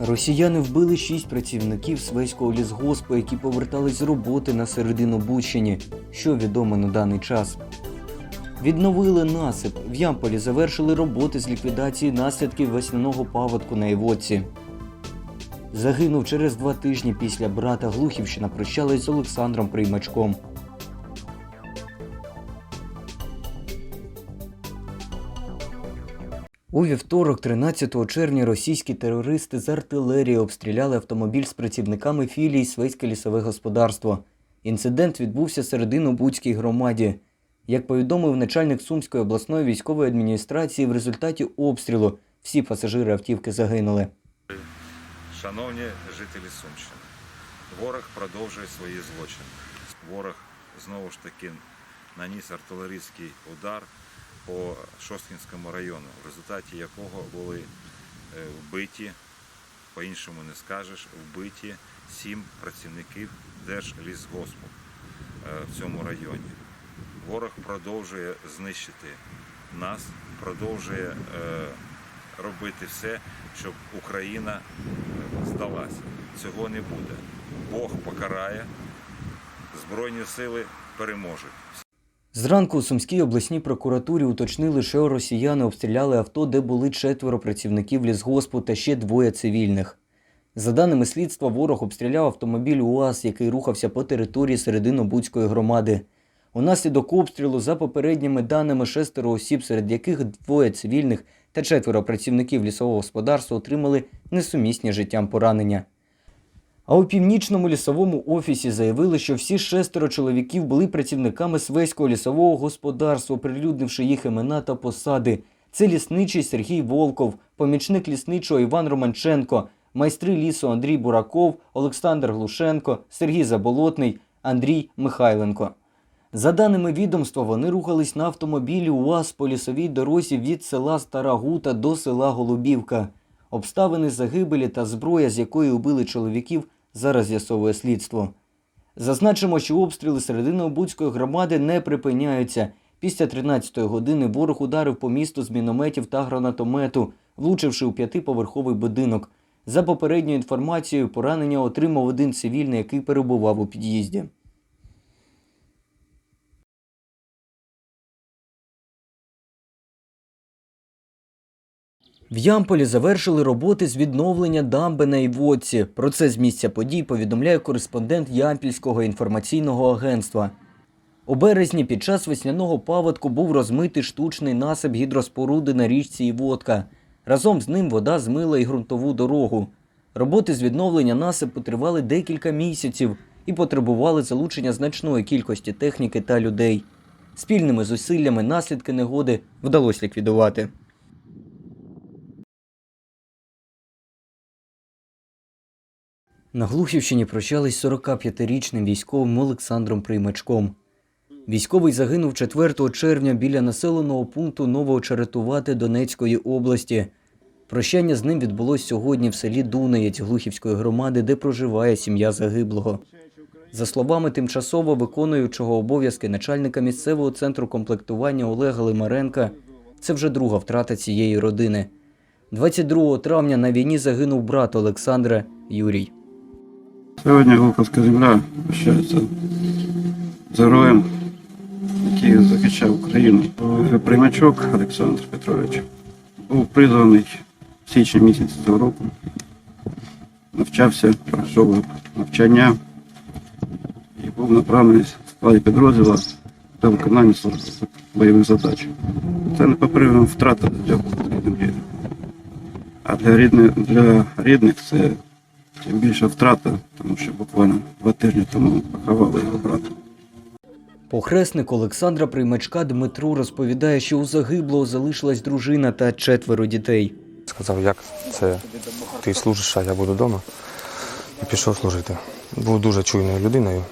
Росіяни вбили шість працівників Свеського лісгоспу, які повертались з роботи на середину Буччині. Що відомо на даний час? Відновили насип. В Ямполі завершили роботи з ліквідації наслідків весняного паводку на Івоці. Загинув через два тижні після брата Глухівщина прощалась з Олександром Приймачком. У вівторок, 13 червня, російські терористи з артилерії обстріляли автомобіль з працівниками філії Свейське лісове господарство. Інцидент відбувся середину Буцькій громаді. Як повідомив начальник Сумської обласної військової адміністрації, в результаті обстрілу всі пасажири автівки загинули. Шановні жителі Сумщини, ворог продовжує свої злочини. Ворог знову ж таки наніс артилерійський удар по Шосткінському району, в результаті якого були е, вбиті, по-іншому не скажеш, вбиті сім працівників Держлісгоспу е, в цьому районі. Ворог продовжує знищити нас, продовжує е, робити все, щоб Україна здалася. Цього не буде. Бог покарає, Збройні сили переможуть. Зранку у Сумській обласній прокуратурі уточнили, що росіяни обстріляли авто, де були четверо працівників лісгоспу та ще двоє цивільних. За даними слідства, ворог обстріляв автомобіль УАЗ, який рухався по території Серединобудської громади. Унаслідок обстрілу, за попередніми даними, шестеро осіб, серед яких двоє цивільних та четверо працівників лісового господарства отримали несумісні життям поранення. А у північному лісовому офісі заявили, що всі шестеро чоловіків були працівниками Свеського лісового господарства, прилюднивши їх імена та посади. Це лісничий Сергій Волков, помічник лісничого Іван Романченко, майстри лісу Андрій Бураков, Олександр Глушенко, Сергій Заболотний, Андрій Михайленко. За даними відомства, вони рухались на автомобілі УАЗ по лісовій дорозі від села Стара Гута до села Голубівка. Обставини загибелі та зброя, з якої убили чоловіків, зараз з'ясовує слідство. Зазначимо, що обстріли серединообудської громади не припиняються. Після 13-ї години ворог ударив по місту з мінометів та гранатомету, влучивши у п'ятиповерховий будинок. За попередньою інформацією, поранення отримав один цивільний, який перебував у під'їзді. В Ямполі завершили роботи з відновлення дамби на Івоці. Про це з місця подій повідомляє кореспондент Ямпільського інформаційного агентства. У березні під час весняного паводку був розмитий штучний насип гідроспоруди на річці Івотка. Разом з ним вода змила і ґрунтову дорогу. Роботи з відновлення насипу тривали декілька місяців і потребували залучення значної кількості техніки та людей. Спільними зусиллями наслідки негоди вдалося ліквідувати. На Глухівщині прощались 45-річним військовим Олександром Приймачком. Військовий загинув 4 червня біля населеного пункту Новоочеретувати Донецької області. Прощання з ним відбулось сьогодні в селі Дунаєць Глухівської громади, де проживає сім'я загиблого. За словами тимчасово виконуючого обов'язки начальника місцевого центру комплектування Олега Лимаренка, це вже друга втрата цієї родини. 22 травня на війні загинув брат Олександра Юрій. Сьогодні Голковська земля прощається з героєм, який захищав Україну. Приймачок Олександр Петрович був призваний в січні місяці цього року. Навчався, пройшов навчання і був направлений в складі підрозділу до виконання бойових задач. Це непоправна втрата для рідних. А для рідних, для рідних це тим більша втрата, тому що буквально два тижні тому поховали його брата. Похресник Олександра Приймачка Дмитро розповідає, що у загиблого залишилась дружина та четверо дітей. Сказав, як це ти служиш, а я буду вдома. І пішов служити. Був дуже чуйною людиною.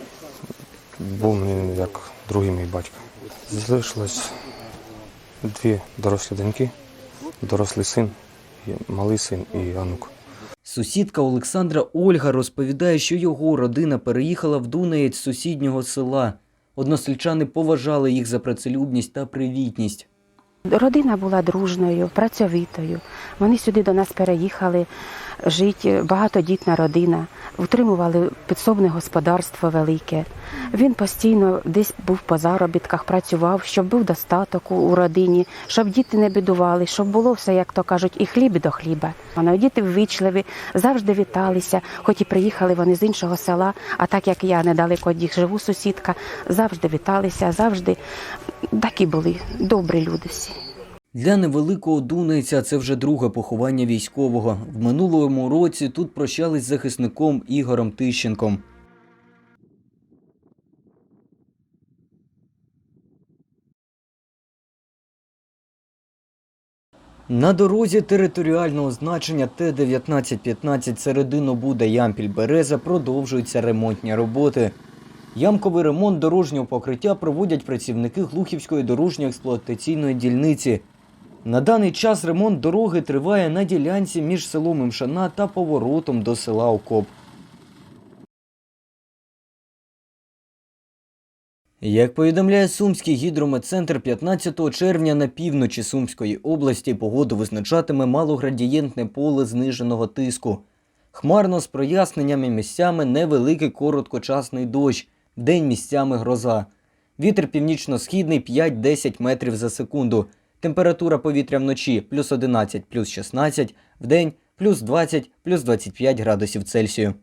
Був мені як другий мій батько. Залишилось дві дорослі доньки, дорослий син, малий син і онук. Сусідка Олександра Ольга розповідає, що його родина переїхала в Дунаєць з сусіднього села. Односельчани поважали їх за працелюбність та привітність. Родина була дружною, працьовитою. Вони сюди до нас переїхали жити багатодітна родина, утримували підсобне господарство велике. Він постійно десь був по заробітках, працював, щоб був достаток у- родині, щоб діти не бідували, щоб було все, як то кажуть, і хліб до хліба. Вони діти ввічливі, завжди віталися, хоч і приїхали вони з іншого села, а так як я недалеко їх живу, сусідка, завжди віталися, завжди такі були добрі люди всі. Для невеликого Дунайця це вже друге поховання військового. В минулому році тут прощались з захисником Ігорем Тищенком. На дорозі територіального значення Т-1915 середину Буда Ямпіль Береза продовжуються ремонтні роботи. Ямковий ремонт дорожнього покриття проводять працівники Глухівської дорожньо-експлуатаційної дільниці. На даний час ремонт дороги триває на ділянці між селом Імшана та поворотом до села Окоп. Як повідомляє Сумський гідрометцентр, 15 червня на півночі Сумської області погоду визначатиме малоградієнтне поле зниженого тиску. Хмарно з проясненнями місцями невеликий короткочасний дощ, день місцями гроза. Вітер північно-східний 5-10 метрів за секунду. Температура повітря вночі плюс 11, плюс 16, вдень плюс 20, плюс 25 градусів Цельсію.